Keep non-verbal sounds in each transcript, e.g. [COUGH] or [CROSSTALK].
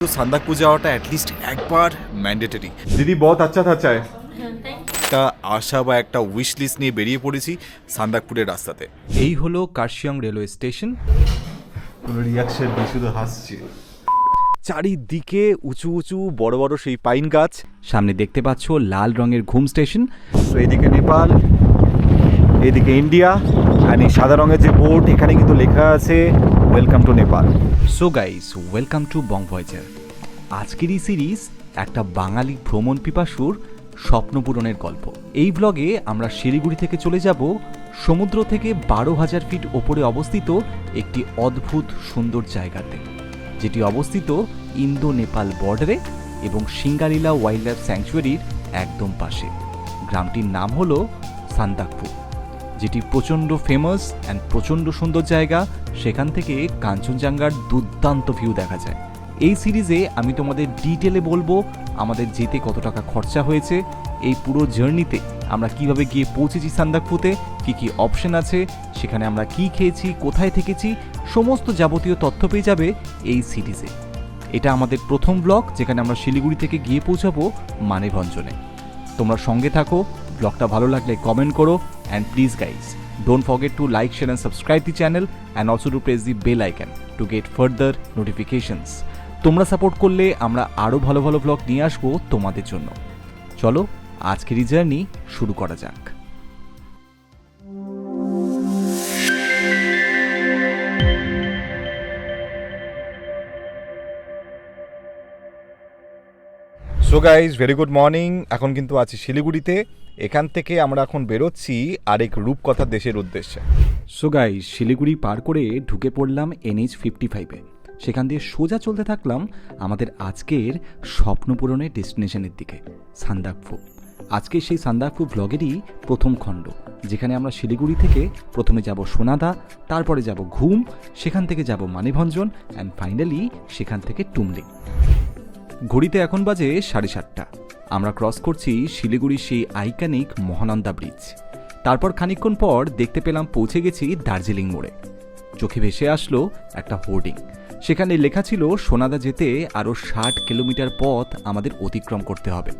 তো সান্দাকপু যাওয়াটা অ্যাটলিস্ট একবার ম্যান্ডেটরি দিদি বহুত আচ্ছা থাচ্ছা হ্যাঁ, একটা আশা বা একটা উইশ লিস্ট নিয়ে বেরিয়ে পড়েছি সান্দাকপুরের রাস্তাতে। এই হলো কার্শিয়াং রেলওয়ে স্টেশন। কোনো রিয়াকশন শুধু হাসছে। চারিদিকে উঁচু উঁচু বড় বড় সেই পাইন গাছ। সামনে দেখতে পাচ্ছ লাল রঙের ঘুম স্টেশন। তো এদিকে নেপাল এদিকে ইন্ডিয়া আর এই সাদা রঙের যে বোর্ড এখানে কিন্তু লেখা আছে welcome to Nepal so guys welcome to Bong Voyager আজকের এই সিরিজ একটা বাঙালি ভ্রমণ পিপাসুর স্বপ্ন পূরণের গল্প। এই ব্লগে আমরা শিলিগুড়ি থেকে চলে যাব, সমুদ্র থেকে বারো হাজার ফিট ওপরে অবস্থিত একটি অদ্ভুত সুন্দর জায়গাতে, যেটি অবস্থিত ইন্দো নেপাল বর্ডারে এবং সিঙ্গালীলা ওয়াইল্ড লাইফ স্যাংচুয়ারির একদম পাশে। গ্রামটির নাম হলো সান্দাকপু যেটি প্রচণ্ড ফেমাস অ্যান্ড প্রচণ্ড সুন্দর জায়গা, সেখান থেকে কাঞ্চনজঙ্ঘার দুর্দান্ত ভিউ দেখা যায়। এই সিরিজে আমি তোমাদের ডিটেলে বলব আমাদের যেতে কত টাকা খরচা হয়েছে, এই পুরো জার্নিতে আমরা কীভাবে গিয়ে পৌঁছেছি সান্দাকপুতে কী কী অপশন আছে, সেখানে আমরা কি খেয়েছি, কোথায় থেকেছি, সমস্ত যাবতীয় তথ্য পেয়ে যাবে এই সিরিজে এটা আমাদের প্রথম ব্লগ যেখানে আমরা শিলিগুড়ি থেকে গিয়ে পৌঁছাবো মানেভঞ্জনে। তোমরা সঙ্গে থাকো ব্লগটা ভালো লাগলে কমেন্ট করো and please guys don't forget to like share and subscribe the channel and also to press the bell icon to get further notifications তোমরা সাপোর্ট করলে আমরা আরও ভালো ভালো ব্লগ নিয়ে আসব তোমাদের জন্য। চলো, আজকের এই জার্নি শুরু করা যাক। So guys very good morning এখন কিন্তু আছি শিলিগুড়িতে। এখান থেকে আমরা এখন বেরোচ্ছি আরেক রূপকথা দেশের উদ্দেশ্যে। সো গাইজ শিলিগুড়ি পার করে ঢুকে পড়লাম এনএইচ ফিফটি ফাইভে সেখান দিয়ে সোজা চলতে থাকলাম আমাদের আজকের স্বপ্ন পূরণের ডেস্টিনেশনের দিকে, সান্দাকফু। আজকে সেই সান্দাকফু ব্লগেরই প্রথম খণ্ড, যেখানে আমরা শিলিগুড়ি থেকে প্রথমে যাব সোনাদা, তারপরে যাব ঘুম, সেখান থেকে যাব মানিভঞ্জন অ্যান্ড ফাইনালি সেখান থেকে টুমলি। ঘড়িতে এখন বাজে সাড়ে সাতটা। আমরা ক্রস করছি শিলিগুড়ির সেই আইকানিক মহানন্দা ব্রিজ তারপর খানিকক্ষণ পর দেখতে পেলাম পৌঁছে গেছি দার্জিলিং মোড়ে। চোখে ভেসে আসলো একটা হোর্ডিং সেখানে লেখা ছিল, সোনাদা যেতে আরও ষাট কিলোমিটার পথ আমাদের অতিক্রম করতে হবে।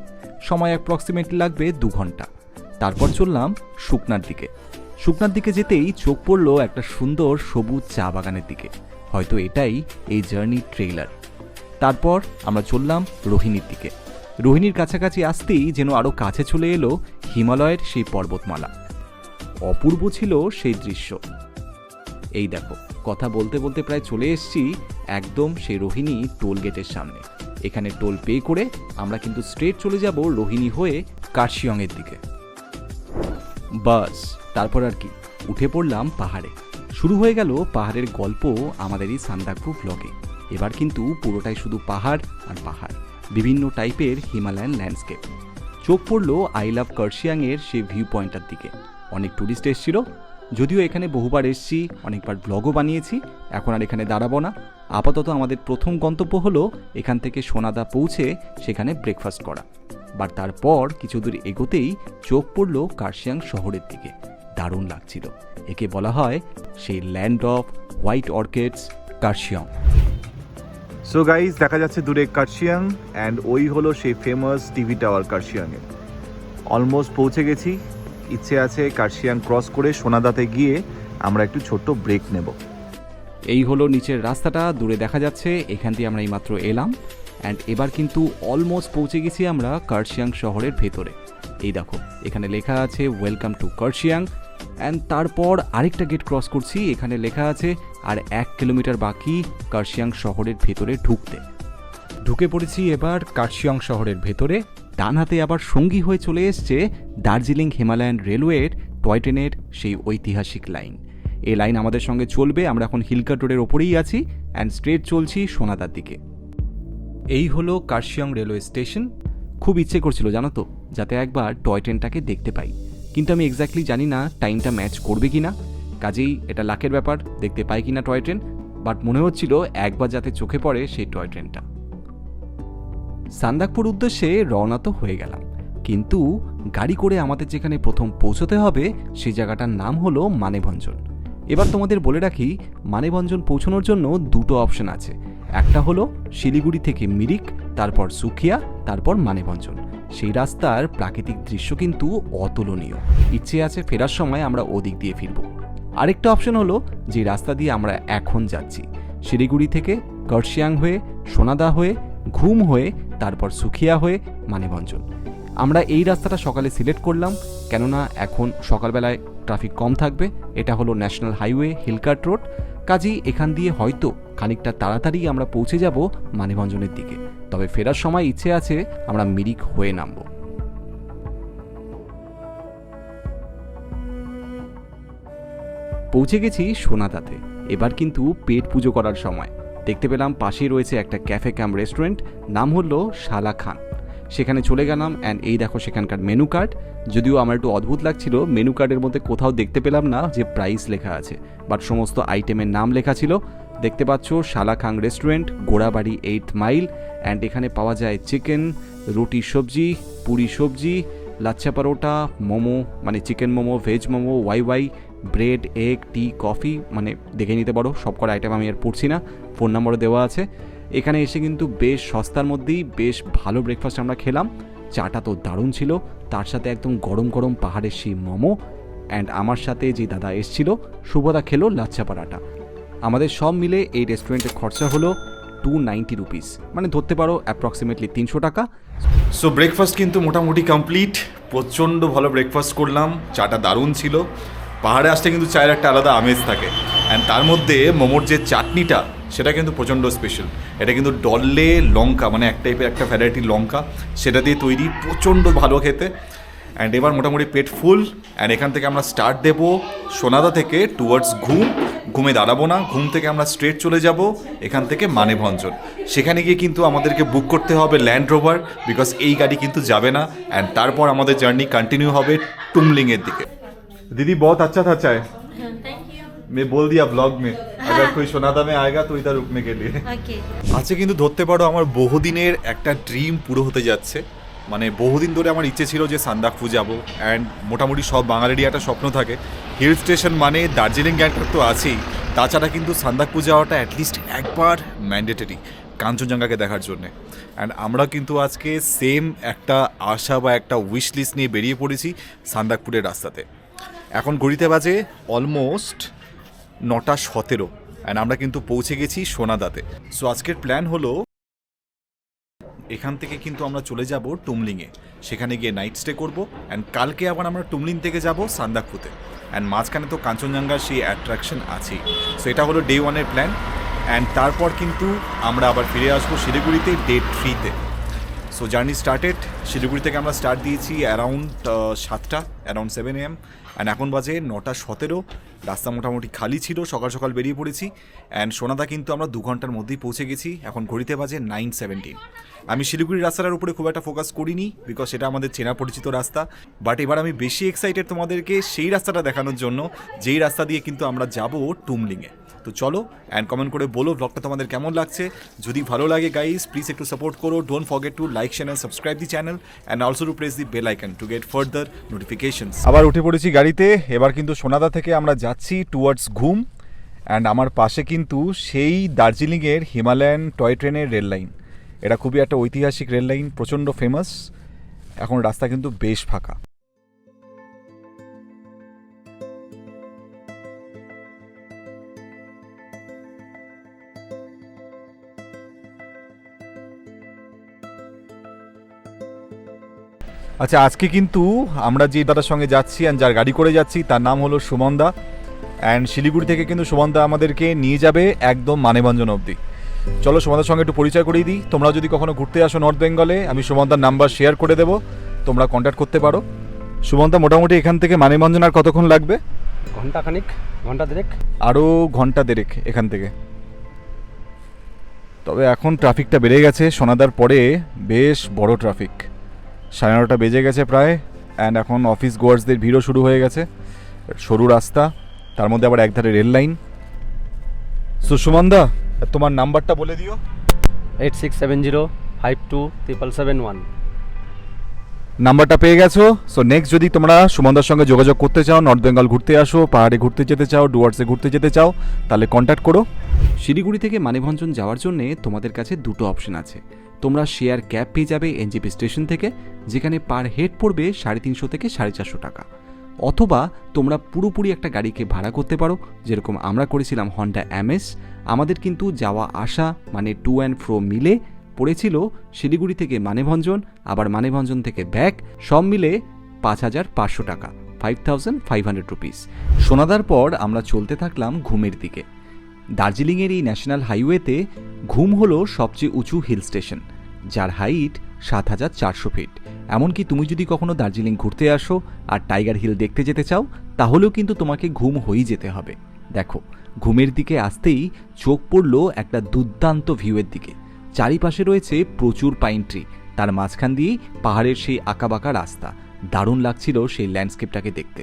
সময় অ্যাপ্রক্সিমেটলি লাগবে দু ঘণ্টা। তারপর চললাম শুকনার দিকে। শুকনার দিকে যেতেই চোখ পড়ল একটা সুন্দর সবুজ চা বাগানের দিকে। হয়তো এটাই এই জার্নি ট্রেইলার তারপর আমরা চললাম রোহিণীর দিকে। রোহিণীর কাছাকাছি আসতেই যেন আরও কাছে চলে এলো হিমালয়ের সেই পর্বতমালা। অপূর্ব ছিল সেই দৃশ্য। এই দেখো, কথা বলতে বলতে প্রায় চলে এসেছি একদম সেই রোহিণী টোল গেটের সামনে। এখানে টোল পে করে আমরা কিন্তু স্ট্রেট চলে যাব রোহিণী হয়ে কার্শিয়ংয়ের দিকে। বাস, তারপর আর কি, উঠে পড়লাম পাহাড়ে। শুরু হয়ে গেল পাহাড়ের গল্প আমাদের এই সান্দাকফু ব্লগে এবার কিন্তু পুরোটাই শুধু পাহাড় আর পাহাড়। বিভিন্ন টাইপের হিমালয়ান ল্যান্ডস্কেপ চোখ পড়ল আই লাভ কার্শিয়াংয়ের সেই ভিউ পয়েন্টটার দিকে। অনেক ট্যুরিস্ট এসেছিল। যদিও এখানে বহুবার এসেছি, অনেকবার ব্লগও বানিয়েছি, এখন আর এখানে দাঁড়াবো না। আপাতত আমাদের প্রথম গন্তব্য হলো এখান থেকে সোনাদা পৌঁছে সেখানে ব্রেকফাস্ট করা। বাট তারপর কিছু দূর এগোতেই চোখ পড়ল কার্শিয়াং শহরের দিকে। দারুণ লাগছিল। একে বলা হয় সেই land of white orchids Kurseong so guys দেখা যাচ্ছে দূরে কার্শিয়াং অ্যান্ড ওই হলো সেই ফেমাস টিভি টাওয়ার কার্শিয়াংয়ের অলমোস্ট পৌঁছে গেছি। ইচ্ছে আছে কার্শিয়াং ক্রস করে সোনাদাতে গিয়ে আমরা একটু ছোট্ট ব্রেক নেব। এই হলো নিচের রাস্তাটা, দূরে দেখা যাচ্ছে, এখান দিয়ে আমরা এইমাত্র এলাম। অ্যান্ড এবার কিন্তু অলমোস্ট পৌঁছে গেছি আমরা কার্শিয়াং শহরের ভেতরে। এই দেখো, এখানে লেখা আছে ওয়েলকাম টু কার্শিয়াং অ্যান্ড তারপর আরেকটা গেট ক্রস করছি, এখানে লেখা আছে, আর এক কিলোমিটার বাকি কার্শিয়াং শহরের ভেতরে ঢুকতে। ঢুকে পড়েছি এবার কার্শিয়ং শহরের ভেতরে। ডান হাতে আবার সঙ্গী হয়ে চলে এসছে দার্জিলিং হিমালয়ান রেলওয়ের টয় ট্রেনের সেই ঐতিহাসিক লাইন। এই লাইন আমাদের সঙ্গে চলবে, আমরা এখন হিলকা রোডের ওপরেই আছি অ্যান্ড স্ট্রেট চলছি সোনাদার দিকে। এই হলো কার্শিয়ং রেলওয়ে স্টেশন। খুব ইচ্ছে করছিল, জানো তো, যাতে একবার টয় ট্রেনটাকে দেখতে পাই। কিন্তু আমি এক্স্যাক্টলি জানি না টাইমটা ম্যাচ করবে কি না কাজেই এটা লাখের ব্যাপার, দেখতে পাই কি না টয় ট্রেন বাট মনে হচ্ছিল একবার যাতে চোখে পড়ে সেই টয় ট্রেনটা সান্দাকপুর উদ্দেশ্যে রওনা তো হয়ে গেলাম। কিন্তু গাড়ি করে আমাদের যেখানে প্রথম পৌঁছতে হবে সেই জায়গাটার নাম হলো মানেভঞ্জন। এবার তোমাদের বলে রাখি, মানেভঞ্জন পৌঁছানোর জন্য দুটো অপশন আছে। একটা হলো শিলিগুড়ি থেকে মিরিক, তারপর সুখিয়া, তারপর মানেভঞ্জন সেই রাস্তার প্রাকৃতিক দৃশ্য কিন্তু অতুলনীয়। ইচ্ছে আছে ফেরার সময় আমরা ওদিক দিয়ে ফিরব। আরেকটা অপশন হলো যে রাস্তা দিয়ে আমরা এখন যাচ্ছি। শিলিগুড়ি থেকে কার্শিয়াং হয়ে, সোনাদা হয়ে, ঘুম হয়ে, তারপর সুখিয়া হয়ে মানেভঞ্জন আমরা এই রাস্তাটা সকালে সিলেক্ট করলাম, কেননা এখন সকালবেলায় ট্রাফিক কম থাকবে। এটা হলো ন্যাশনাল হাইওয়ে হিলকাট রোড। কাজেই এখান দিয়ে হয়তো খানিকটা তাড়াতাড়ি আমরা পৌঁছে যাব মানেভঞ্জনের দিকে। তবে ফেরার সময় ইচ্ছে আছে আমরা মিরিক হয়ে নামব। পৌঁছে গেছি সোনাদাতে। এবার কিন্তু পেট পুজো করার সময়। দেখতে পেলাম পাশেই রয়েছে একটা ক্যাফে ক্যাম্প রেস্টুরেন্ট, নাম হলো শালা খান। সেখানে চলে গেলাম অ্যান্ড এই দেখো সেখানকার মেনু কার্ড যদিও আমার একটু অদ্ভুত লাগছিল মেনু কার্ডের মধ্যে কোথাও দেখতে পেলাম না যে প্রাইস লেখা আছে বাট সমস্ত আইটেমের নাম লেখা ছিল। দেখতে পাচ্ছ Shalakhang restaurant Gorabari eight mile and এখানে পাওয়া যায় চিকেন রুটি সবজি, পুরি সবজি, লাচ্ছা পরোটা, মোমো মানে chicken momo veg momo Wai Wai bread egg tea coffee মানে দেখে নিতে পারো সব কটা আইটেম আমি আর পড়ছি না। ফোন নম্বরও দেওয়া আছে। এখানে এসে কিন্তু বেশ সস্তার মধ্যেই বেশ ভালো ব্রেকফাস্ট আমরা খেলাম। চাটা তো দারুণ ছিল। তার সাথে একদম গরম গরম পাহাড়ের সেই মোমো অ্যান্ড আমার সাথে যে দাদা এসছিল শুভদা খেলো লাচ্ছা পাড়াটা আমাদের সব মিলে এই রেস্টুরেন্টের খরচা হলো টু নাইনটি রুপিস মানে ধরতে পারো অ্যাপ্রক্সিমেটলি তিনশো টাকা। সো ব্রেকফাস্ট কিন্তু মোটামুটি কমপ্লিট প্রচণ্ড ভালো ব্রেকফাস্ট করলাম। চাটা দারুণ ছিল। পাহাড়ে আসতে কিন্তু চায়ের একটা আলাদা আমেজ থাকে। অ্যান্ড তার মধ্যে মোমোর যে চাটনিটা, সেটা কিন্তু প্রচণ্ড স্পেশাল এটা কিন্তু ডললে লঙ্কা মানে এক টাইপের একটা ভ্যারাইটির লঙ্কা, সেটা দিয়ে তৈরি প্রচণ্ড ভালো খেতে। অ্যান্ড এবার মোটামুটি পেট ফুল অ্যান্ড এখান থেকে আমরা স্টার্ট দেবো সোনাদা থেকে টুয়ার্ডস ঘুম। ঘুমে দাঁড়াবো না, ঘুম থেকে আমরা স্ট্রেট চলে যাব এখান থেকে মানেভঞ্জন। সেখানে গিয়ে কিন্তু আমাদেরকে বুক করতে হবে ল্যান্ড রোভার বিকজ এই গাড়ি কিন্তু যাবে না। অ্যান্ড তারপর আমাদের জার্নি কন্টিনিউ হবে টুমলিংয়ের দিকে। दीदी बहुत अच्छा था चाय थैंक यू मैं बोल दिया ब्लॉग में अगर [LAUGHS] कोई सोनादा में आएगा तो इधर रुकने के लिए ओके আজকে কিন্তু ধরতে পারো আমার বহুদিনের একটা ড্রিম পুরো হতে যাচ্ছে মানে বহুদিন ধরে আমার ইচ্ছে ছিল যে সান্দাকফু যাবো অ্যান্ড মোটামুটি সব বাঙালিরই একটা স্বপ্ন থাকে হিল স্টেশন মানে দার্জিলিং গ্যাংটক তো আছেই তাছাড়া কিন্তু সান্দাকফু যাওয়াটা অ্যাটলিস্ট একবার ম্যান্ডেটরি কাঞ্চনজঙ্ঘাকে দেখার জন্যে অ্যান্ড আমরা কিন্তু আজকে সেম একটা আশা বা একটা উইশ লিস্ট নিয়ে বেরিয়ে পড়েছি সান্দাকপুরের রাস্তাতে এখন ঘড়িতে বাজে অলমোস্ট নটা সতেরো অ্যান্ড আমরা কিন্তু পৌঁছে গেছি সোনাদাতে। সো আজকের প্ল্যান হলো, এখান থেকে কিন্তু আমরা চলে যাব টুমলিংয়ে। সেখানে গিয়ে নাইট স্টে করব অ্যান্ড কালকে আবার আমরা টুমলিং থেকে যাব সান্দাকফুতে। অ্যান্ড মাঝখানে তো কাঞ্চনজঙ্ঘার সেই অ্যাট্রাকশন আছেই। সো এটা হলো ডে ওয়ানের প্ল্যান অ্যান্ড তারপর কিন্তু আমরা আবার ফিরে আসব শিলিগুড়িতে ডে থ্রিতে সো জার্নি স্টার্টেড শিলিগুড়ি থেকে আমরা স্টার্ট দিয়েছি অ্যারাউন্ড সাতটা অ্যারাউন্ড সেভেন এম অ্যান্ড এখন বাজে নটা সতেরো। রাস্তা মোটামুটি খালি ছিল, সকাল সকাল বেরিয়ে পড়েছি। অ্যান্ড সোনাদা কিন্তু আমরা দু ঘণ্টার মধ্যেই পৌঁছে গেছি। এখন ঘড়িতে বাজে নাইন সেভেন্টিন আমি শিলিগুড়ি রাস্তাটার উপরে খুব একটা ফোকাস করিনি বিকজ সেটা আমাদের চেনা পরিচিত রাস্তা। বাট এবার আমি বেশি এক্সাইটেড তোমাদেরকে সেই রাস্তাটা দেখানোর জন্য, যেই রাস্তা দিয়ে কিন্তু আমরা যাব টুমলিংয়ে। তো চলো অ্যান্ড কমেন্ট করে বলো ব্লগটা তোমাদের কেমন লাগছে। যদি ভালো লাগে গাইস প্লিজ একটু সাপোর্ট করো। Don't forget to like channel subscribe the channel and also to press the bell icon to get further notifications আবার উঠে পড়েছি গাড়িতে। এবার কিন্তু সোনাদা থেকে আমরা যাচ্ছি টুয়ার্ডস ঘুম অ্যান্ড আমার পাশে কিন্তু সেই দার্জিলিংয়ের হিমালয়ান টয় ট্রেনের রেল লাইন এটা খুবই একটা ঐতিহাসিক রেল লাইন প্রচণ্ড ফেমাস এখন রাস্তা কিন্তু বেশ ফাঁকা। আচ্ছা আজকে কিন্তু আমরা যে দাদার সঙ্গে যাচ্ছি অ্যান্ড যার গাড়ি করে যাচ্ছি তার নাম হলো সুমনদা। অ্যান্ড শিলিগুড়ি থেকে কিন্তু সুমনদা আমাদেরকে নিয়ে যাবে একদম মানেভঞ্জন অবধি। চলো সুমনদার সঙ্গে একটু পরিচয় করিয়ে দিই। তোমরা যদি কখনো ঘুরতে আসো নর্থ বেঙ্গলে আমি সুমনদার নাম্বার শেয়ার করে দেবো। তোমরা কন্ট্যাক্ট করতে পারো। সুমনদা মোটামুটি এখান থেকে মানেভঞ্জন আর কতক্ষণ লাগবে? ঘণ্টা খানিক ঘণ্টা দেড়েক। আরও ঘণ্টা দেড়েক এখান থেকে। তবে এখন ট্রাফিকটা বেড়ে গেছে। সোনাদার পরে বেশ বড় ট্রাফিক সাড়ে নটা বেজে গেছে প্রায় অ্যান্ড এখন অফিস গোয়ার্সদের ভিড়ও শুরু হয়ে গেছে। সরু রাস্তা তার মধ্যে আবার একধারে রেল লাইন। সো সুমনদা তোমার নাম্বারটা বলে দিও। Eight six seven zero five two triple seven one. নাম্বারটা পেয়ে গেছো? সো নেক্সট যদি তোমরা সুমনদার সঙ্গে যোগাযোগ করতে চাও নর্থ বেঙ্গল ঘুরতে আসো পাহাড়ে ঘুরতে যেতে চাও ডুয়ার্সে ঘুরতে যেতে চাও তাহলে কন্ট্যাক্ট করো। শিলিগুড়ি থেকে মানেভঞ্জন যাওয়ার জন্যে তোমাদের কাছে দুটো অপশন আছে। তোমরা শেয়ার ক্যাব পেয়ে যাবে এনজিপি স্টেশন থেকে, যেখানে পার হেড পড়বে সাড়ে তিনশো থেকে সাড়ে চারশো টাকা। অথবা তোমরা পুরোপুরি একটা গাড়িকে ভাড়া করতে পারো, যেরকম আমরা করেছিলাম হন্ডা এমএস আমাদের কিন্তু যাওয়া আসা মানে টু অ্যান্ড ফ্রো মিলে পড়েছিল শিলিগুড়ি থেকে মানেভঞ্জন, আবার মানেভঞ্জন থেকে ব্যাক সব মিলে পাঁচ হাজার পাঁচশো টাকা five thousand five hundred rupees সোনাদার পর আমরা চলতে থাকলাম ঘুমের দিকে। দার্জিলিংয়ের এই ন্যাশনাল হাইওয়েতে ঘুম হলো সবচেয়ে উঁচু হিল স্টেশন যার হাইট সাত হাজার চারশো ফিট এমনকি তুমি যদি কখনো দার্জিলিং ঘুরতে আসো আর টাইগার হিল দেখতে যেতে চাও, তাহলেও কিন্তু তোমাকে ঘুম হয়েই যেতে হবে। দেখো, ঘুমের দিকে আসতেই চোখ পড়ল একটা দুর্দান্ত ভিউয়ের দিকে। চারিপাশে রয়েছে প্রচুর পাইন ট্রি তার মাঝখান দিয়েই পাহাড়ের সেই আঁকাবাঁকা রাস্তা। দারুণ লাগছিল সেই ল্যান্ডস্কেপটাকে দেখতে।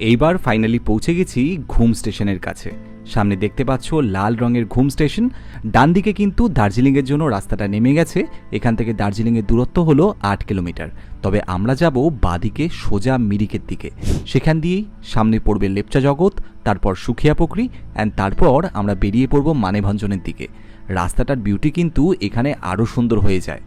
এইবার ফাইনালি পৌঁছে গেছি ঘুম স্টেশনের কাছে। সামনে দেখতে পাচ্ছ লাল রঙের ঘুম স্টেশন। ডান দিকে কিন্তু দার্জিলিংয়ের জন্য রাস্তাটা নেমে গেছে। এখান থেকে দার্জিলিংয়ের দূরত্ব হলো আট কিলোমিটার। তবে আমরা যাব বাদিকে সোজা মিরিকের দিকে। সেখান দিয়েই সামনে পড়বে লেপচা জগৎ, তারপর সুখিয়া পুকুরি অ্যান্ড তারপর আমরা বেরিয়ে পড়ব মানেভঞ্জনের দিকে। রাস্তাটার বিউটি কিন্তু এখানে আরও সুন্দর হয়ে যায়।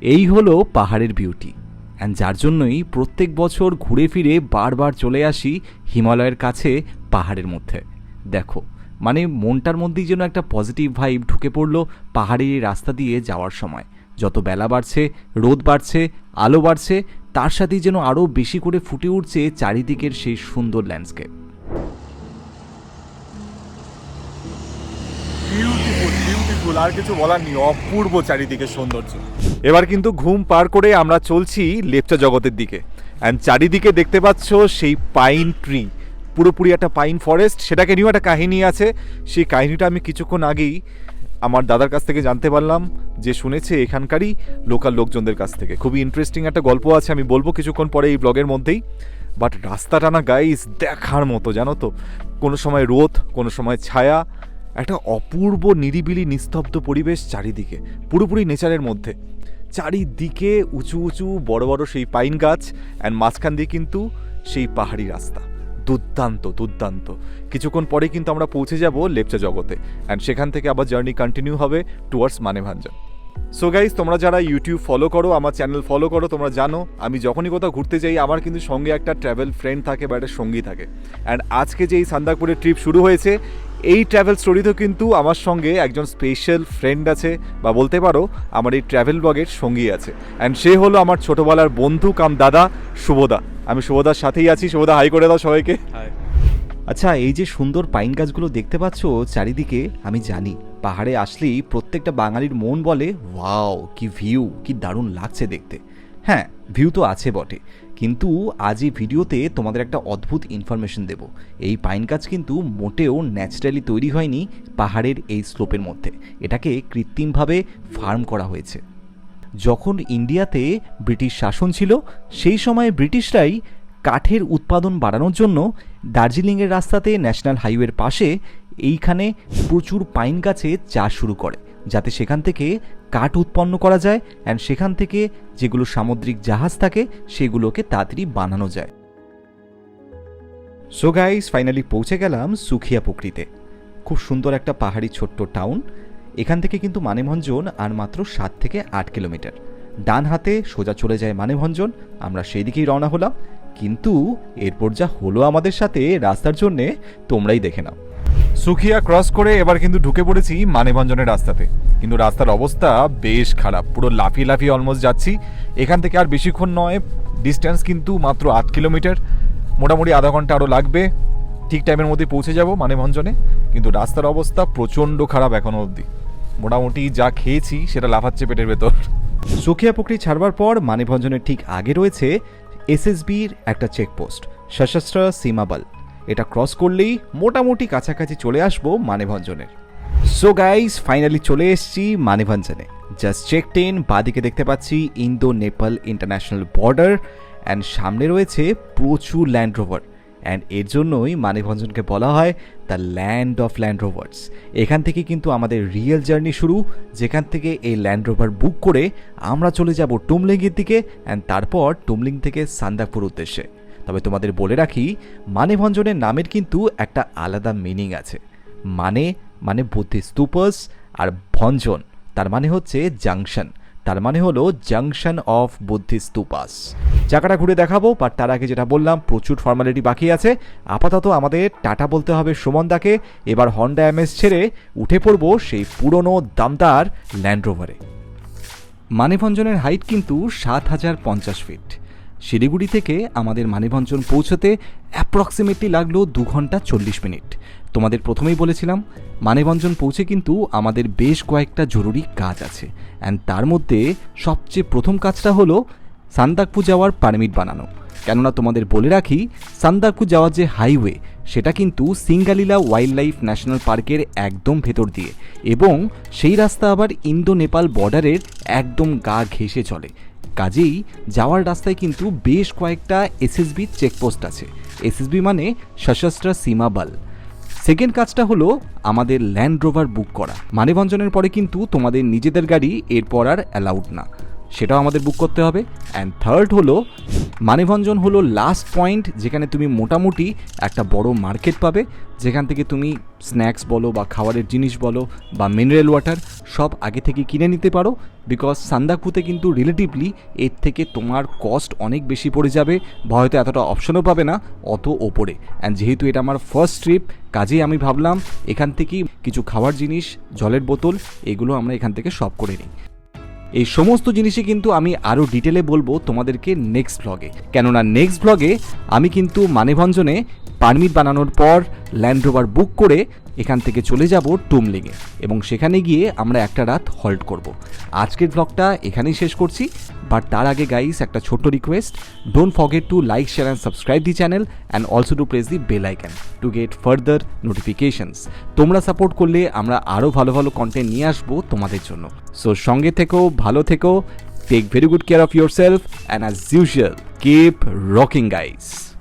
এই হলো পাহাড়ের বিউটি অ্যান্ড যার জন্যই প্রত্যেক বছর ঘুরে ফিরে বারবার চলে আসি হিমালয়ের কাছে পাহাড়ের মধ্যে। দেখো মানে মনটার মধ্যেই যেন একটা পজিটিভ ভাইব ঢুকে পড়ল পাহাড়ের রাস্তা দিয়ে যাওয়ার সময়। যত বেলা বাড়ছে, রোদ বাড়ছে, আলো বাড়ছে, তার সাথেই যেন আরও বেশি করে ফুটে উঠছে চারিদিকের সেই সুন্দর ল্যান্ডস্কেপ আর কিছু বলার নেই, অপূর্ব চারিদিকে সৌন্দর্য। এবার কিন্তু ঘুম পার করে আমরা চলছি লেপচা জগতের দিকে। অ্যান্ড চারিদিকে দেখতে পাচ্ছ সেই পাইন ট্রি পুরোপুরি একটা পাইন ফরেস্ট সেটাকে নিয়েও একটা কাহিনী আছে। সেই কাহিনীটা আমি কিছুক্ষণ আগেই আমার দাদার কাছ থেকে জানতে পারলাম, যে শুনেছে এখানকারই লোকাল লোকজনদের কাছ থেকে। খুবই ইন্টারেস্টিং একটা গল্প আছে, আমি বলব কিছুক্ষণ পরে এই ব্লগের মধ্যেই। বাট রাস্তাটা না গাইস দেখার মতো, জানো তো। কোনো সময় রোদ, কোনো সময় ছায়া, একটা অপূর্ব নিরিবিলি নিস্তব্ধ পরিবেশ চারিদিকে, পুরোপুরি নেচারের মধ্যে। চারিদিকে উঁচু উঁচু বড় বড় সেই পাইন গাছ অ্যান্ড মাঝখান দিয়ে কিন্তু সেই পাহাড়ি রাস্তা। দুর্দান্ত দুর্দান্ত। কিছুক্ষণ পরে কিন্তু আমরা পৌঁছে যাব লেপচা জগতে অ্যান্ড সেখান থেকে আবার জার্নি কন্টিনিউ হবে টুয়ার্ডস মানেভাঞ্জন। সো গাইজ তোমরা যারা ইউটিউব ফলো করো, আমার চ্যানেল ফলো করো, তোমরা জানো, আমি যখনই কোথাও ঘুরতে যাই, আমার কিন্তু সঙ্গে একটা ট্রাভেল ফ্রেন্ড থাকে বা একটা সঙ্গী থাকে। অ্যান্ড আজকে যে এই সান্দাকপুরের ট্রিপ শুরু হয়েছে এই ট্রাভেল স্টোরিতেও কিন্তু আমার সঙ্গে একজন স্পেশাল ফ্রেন্ড আছে বা বলতে পারো আমার এই ট্রাভেল ব্লগের সঙ্গী আছে। অ্যান্ড সে হলো আমার ছোটোবেলার বন্ধু কাম দাদা শুভদা আমি শুভদার সাথেই আছি। শুভদা হাই করে দাও সবাইকে। আচ্ছা এই যে সুন্দর পাইন গাছগুলো দেখতে পাচ্ছ চারিদিকে আমি জানি। পাহাড়ে আসলেই প্রত্যেকটা বাঙালির মন বলে ওয়াও কি ভিউ কি দারুণ লাগছে দেখতে। হ্যাঁ ভিউ তো আছে বটে। কিন্তু আজ এই ভিডিওতে তোমাদের একটা অদ্ভুত ইনফরমেশন দেব। এই পাইন গাছ কিন্তু মোটেও ন্যাচারালি তৈরি হয়নি পাহাড়ের এই স্লোপের মধ্যে। এটাকে কৃত্রিমভাবে ফার্ম করা হয়েছে। যখন ইন্ডিয়াতে ব্রিটিশ শাসন ছিল, সেই সময় ব্রিটিশরাই কাঠের উৎপাদন বাড়ানোর জন্য দার্জিলিংয়ের রাস্তাতে ন্যাশনাল হাইওয়ের পাশে এইখানে প্রচুর পাইন গাছে চাষ শুরু করে, যাতে সেখান থেকে কাঠ উৎপন্ন করা যায় অ্যান্ড সেখান থেকে যেগুলো সামুদ্রিক জাহাজ থাকে, সেগুলোকে তাড়াতাড়ি বানানো যায়। সো গাইস ফাইনালি পৌঁছে গেলাম সুখিয়া পুকুরিতে। খুব সুন্দর একটা পাহাড়ি ছোট্ট টাউন এখান থেকে কিন্তু মানেভঞ্জন আর মাত্র সাত থেকে আট কিলোমিটার। ডান হাতে সোজা চলে যায় মানেভঞ্জন আমরা সেই দিকেই রওনা হলাম। কিন্তু এরপর যা হলো আমাদের সাথে রাস্তার জন্যে, তোমরাই দেখে নাও। সুখিয়া ক্রস করে এবার কিন্তু ঢুকে পড়েছি মানেভঞ্জনের রাস্তাতে। কিন্তু রাস্তার অবস্থা বেশ খারাপ। পুরো লাফিয়ে লাফিয়ে অলমোস্ট যাচ্ছি। এখান থেকে আর বেশিক্ষণ নয় ডিস্টেন্স কিন্তু মাত্র আট কিলোমিটার মোটামুটি আধা ঘণ্টা আরও লাগবে। ঠিক টাইমের মধ্যে পৌঁছে যাব মানেভঞ্জনে। কিন্তু রাস্তার অবস্থা প্রচণ্ড খারাপ এখনও অবধি। মোটামুটি যা খেয়েছি সেটা লাফাচ্ছে পেটের ভেতর। সুখিয়া পুকুরি ছাড়বার পর মানেভঞ্জনের ঠিক আগে রয়েছে এসএসবির একটা চেকপোস্ট সশস্ত্র সীমাবল। এটা ক্রস করলেই মোটামুটি কাছাকাছি চলে আসব মানেভঞ্জনের। সো গাইস ফাইনালি চলে এসেছি মানেভঞ্জনে। জাস্ট চেক টেন বাদিকে দেখতে পাচ্ছি Indo Nepal international border and সামনে রয়েছে প্রচুর ল্যান্ড রোভার অ্যান্ড এর জন্যই মানিভঞ্জনকে বলা হয় the land of land rovers এখান থেকে কিন্তু আমাদের রিয়েল জার্নি শুরু, যেখান থেকে এই ল্যান্ড রোভার বুক করে আমরা চলে যাব টুমলিংয়ের দিকে অ্যান্ড তারপর টুমলিং থেকে সান্দাকপুর উদ্দেশ্যে। তবে তোমাদের বলে রাখি, মানেভঞ্জনের নামের কিন্তু একটা আলাদা মিনিং আছে। মানে মানে বুদ্ধি স্তূপস আর ভঞ্জন, তার মানে হচ্ছে জাংশন। তার মানে হলো জাংশন অফ বুদ্ধি স্তূপাস। জায়গাটা ঘুরে দেখাবো বাট তার আগে যেটা বললাম, প্রচুর ফর্মালিটি বাকি আছে। আপাতত আমাদের টাটা বলতে হবে সুমনদাকে। এবার হন্ডা এমএস ছেড়ে উঠে পড়ব সেই পুরনো দামদার ল্যান্ড রোভারে মানেভঞ্জনের হাইট কিন্তু সাত হাজার পঞ্চাশ ফিট শিলিগুড়ি থেকে আমাদের মানেভঞ্জন পৌঁছতে অ্যাপ্রক্সিমেটলি লাগল দু ঘণ্টা চল্লিশ মিনিট। তোমাদের প্রথমেই বলেছিলাম, মানেভঞ্জন পৌঁছে কিন্তু আমাদের বেশ কয়েকটা জরুরি কাজ আছে। অ্যান্ড তার মধ্যে সবচেয়ে প্রথম কাজটা হলো সান্দাকপু যাওয়ার পারমিট বানানো। কেননা তোমাদের বলে রাখি, সান্দাকপু যাওয়ার যে হাইওয়ে সেটা কিন্তু সিঙ্গালিলা ওয়াইল্ড লাইফ ন্যাশনাল পার্কের একদম ভেতর দিয়ে। এবং সেই রাস্তা আবার ইন্দো নেপাল বর্ডারের একদম গা ঘেঁষে চলে। কাজেই যাওয়ার রাস্তায় কিন্তু বেশ কয়েকটা এসএসবি চেকপোস্ট আছে। এসএসবি মানে সশস্ত্র সীমা বল। সেকেন্ড কাজটা হলো আমাদের ল্যান্ড রোভার বুক করা। মানেভঞ্জনের পরে কিন্তু তোমাদের নিজেদের গাড়ি এরপর আর অ্যালাউড না। সেটাও আমাদের বুক করতে হবে। অ্যান্ড থার্ড হলো, মানেভঞ্জন হলো লাস্ট পয়েন্ট যেখানে তুমি মোটামুটি একটা বড় মার্কেট পাবে, যেখান থেকে তুমি স্ন্যাক্স বলো বা খাবারের জিনিস বলো বা মিনারেল ওয়াটার সব আগে থেকে কিনে নিতে পারো বিকজ সান্দাকুতে কিন্তু রিলেটিভলি এর থেকে তোমার কস্ট অনেক বেশি পড়ে যাবে, বা হয়তো এতটা অপশনও পাবে না, অত ওপরে। অ্যান্ড যেহেতু এটা আমার ফার্স্ট ট্রিপ কাজেই আমি ভাবলাম এখান থেকেই কিছু খাবার জিনিস, জলের বোতল, এগুলো আমরা এখান থেকে সব করে নিই। এই সমস্ত জিনিসই কিন্তু আমি আরও ডিটেলে বলব তোমাদেরকে নেক্সট ব্লগে কেননা নেক্সট ব্লগে আমি কিন্তু মানেভঞ্জনে পারমিট বানানোর পর ল্যান্ড রোভার বুক করে এখান থেকে চলে যাব টুমলিংয়ে এবং সেখানে গিয়ে আমরা একটা রাত হল্ট করব। আজকের ব্লগটা এখানেই শেষ করছি। বাট তার আগে গাইস একটা ছোট্ট request don't forget to like share and subscribe the channel and also to press the bell icon to get further notifications তোমরা সাপোর্ট করলে আমরা আরও ভালো ভালো কন্টেন্ট নিয়ে আসব তোমাদের জন্য। সো সঙ্গে থেকো, ভালো থেকো take very good care of yourself and as usual keep rocking guys